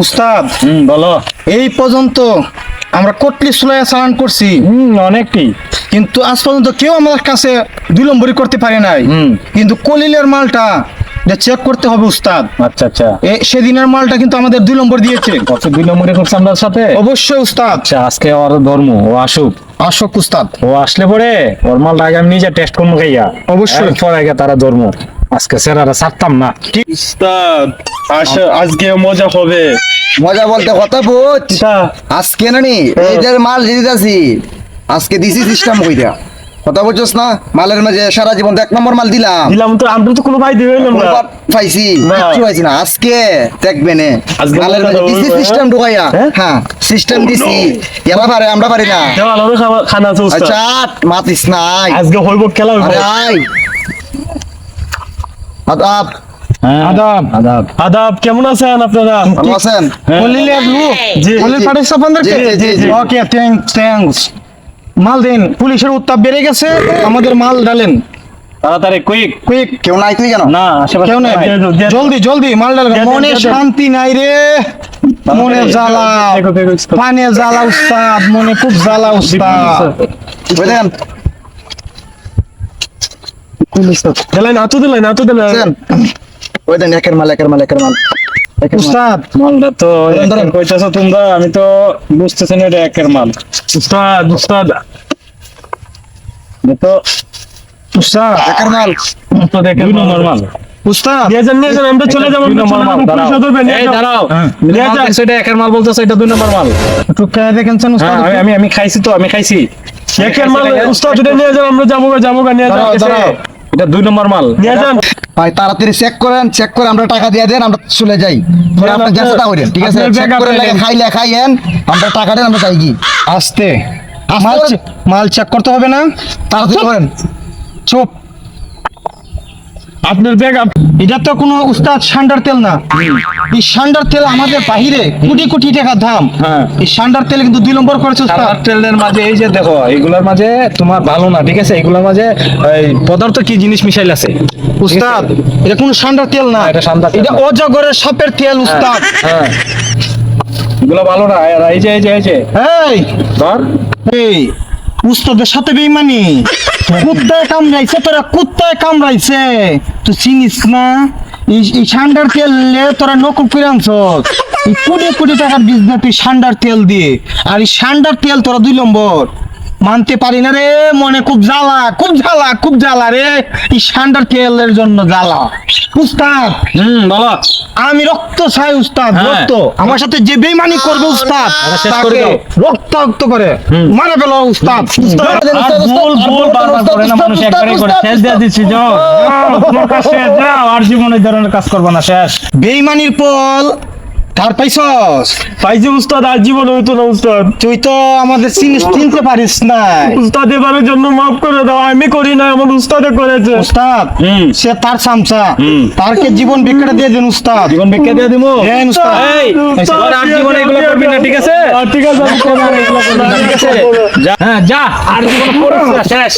উস্তাদ হুম বলো। এই পর্যন্ত আমরা কটলি সুলাইয়া চালান করছি। হুম অনেকটি। কিন্তু আজ পর্যন্ত কেউ আমাদের কাছে দুই নম্বরই করতে পারে নাই। হুম। কিন্তু কলিলের মালটা চেক করতে হবে উস্তাদ। আচ্ছা আচ্ছা। এ সেদিনের মালটা কিন্তু আমাদের দুই নম্বর দিয়েছে। কত দুই নম্বরে করছে আমার সাথে? অবশ্যই উস্তাদ। আচ্ছা আজকে ওর ধর্ম ও আসুক। অশোক উস্তাদ। ও আসলে পরে ওর মালটা আগে আমি নিজে টেস্ট করব খাইয়া। অবশ্যই। এরপর আগে তারা ধর্ম। আজকে সেরারা ছাড়তাম না। উস্তাদ আজকে মজা হবে। মজা বলতে কথা বুঝ? আজকে না নি? এই যে মাল দিতেছি। আজকে দিছি সিস্টেম কইরা। কথা বুঝছস না? মালের মাঝে সারা জীবন এক নম্বর মাল দিলাম। দিলাম তো আমরা তো কোনো ভাই দিবেন না পাইছি। না। কিচ্ছু পাইছি না। আজকে দেখবে নে। মালের মাঝে দিছি সিস্টেম ঢুকাইয়া। হ্যাঁ? হ্যাঁ সিস্টেম দিছি। এরা পারে আমরা পারি না। দেওয়াল খানা আছে আচ্ছা মাতিস নাই। আজকে হইব খেলা হইব। আরে আদাব। হ্যাঁ আদাব। আদাব। আদাব কেমন আছেন আপনারা? ভালো আছেন? কলিলের লোক জি, কলিল জি। জি, জি, জি। ওকে থ্যাঙ্কস থ্যাঙ্কস মাল দিন পুলিশের উত্তাপ বেড়ে গেছে আমাদের মাল ডালেন তাড়াতাড়ি কুইক কুইক কেউ নাই তুই কেন? না আশেপাশে কেউ নাই। জলদি জলদি মাল দে, মনে। শান্তি নাই রে। মনে জ্বালা। পানে জ্বালা উস্তাদ। মনে খুব জ্বালা উস্তাদ। দিলেন হাতু দিলেন হাতু দিলেন ওই দেন একের মাল একের মাল একের মাল। মাল। উস্তাদ মালটা তো ধরেন, ধরেন। তোমরা আমি তো বুঝতেছি না এটা একের মাল। উস্তাদ উস্তাদ। তো উস্তাদ একের মাল। তো দেখেন দুই মাল। উস্তাদ নিয়ে যান নিয়ে যান আমরা চলে যাব দুই আমরা নম্বর চলে মাল যাব, দাঁড়াও। পুলিশ ধরবে, নিয়ে এই দাঁড়াও। নিয়ে মাল যান। দেখছ, এটা একের মাল বলতেছে এটা দুই নম্বর মাল। একটু খেয়ে দেখেন হ্যাঁ উস্তাদ আমি আমি আমি খাইছি তো আমি খাইছি। একের মাল উস্তাদ এটা নিয়ে যান আমরা যাব যাব নিয়ে যান। দাঁড়াও। এটা দুই নম্বর মাল। নিয়ে যান। ভাই তাড়াতাড়ি চেক করেন চেক করে আমরা টাকা দিয়ে দেন আমরা চলে যাই। আপনি আপনার- চেষ্টা করেন ঠিক আছে? চেক করে। লাগে খাইলে খাইয়েন আমরা টাকা দেন আমরা যাই কি আস্তে। মাল চেক করতে হবে না? তাড়াতাড়ি করেন। চুপ। আপনার ব্যাগ এটা তো কোনো উস্তাদ সান্ডার তেল না। এই সান্ডার তেল আমাদের বাহিরে কোটি কোটি টাকা দাম। হ্যাঁ। এই সান্ডার তেল কিন্তু দুই নম্বর করেছে উস্তাদ। তেলের মাঝে এই যে দেখো এইগুলোর মাঝে তোমার ভালো না ঠিক আছে? এইগুলোর মাঝে এই পদার্থ কি জিনিস মিশাইল আছে? উস্তাদ এটা কোনো সান্ডার তেল না। এটা সান্ডার এটা অজগরের সাপের তেল উস্তাদ। হ্যাঁ। এগুলো ভালো না এই যে এই যে এই যে। এই! ধর। এই! উস্তাদের সাথে বেইমানি। কুত্তায় কামড়াইছে, তোরা কুত্তায় কামড়াইছে। তুই চিনিস না? এই সান্ডার তেল নিয়ে তোরা নকল করে আনছস। কোটি কোটি টাকার বিজনেস তুই সান্ডার তেল দিয়ে। আর এই সান্ডার তেল তোরা দুই নম্বর। মানতে পারি না রে মনে খুব জ্বালা খুব জ্বালা খুব জ্বালা রে। এই সান্ডার তেলের জন্য জ্বালা। উস্তাদ হুম বলো। আমি রক্ত চাই উস্তাদ হ্যাঁ। রক্ত। আমার সাথে যে বেইমানি করবে উস্তাদ করে তাকে দাও। রক্তাক্ত করে। মারা ফেলো উস্তাদ। ভুল ভুল বারবার করে না মানুষ একবারই করে। শেষ দিয়ে দিচ্ছি যাও। শেষ যাও আর জীবনে ধরনের কাজ করব না শেষ। বেইমানির পল তার পাইছস? পাইছি উস্তাদ আর জীবন হইতো না উস্তাদ। তুই তো আমাদের চিনিস চিনতে পারিস না উস্তাদ এবারের জন্য মাফ করে দাও আমি করি না আমার উস্তাদে করেছে। উস্তাদ হুম। সে তার সামসা। তারকে জীবন বিক্রি দিয়ে দেন উস্তাদ। জীবন ভিক্ষা দিয়ে দিব? দেন উস্তাদ। এই আর জীবনে এগুলো করবি না ঠিক আছে? ঠিক আছে ঠিক আছে। যা হ্যাঁ যা। আর জীবনে শেষ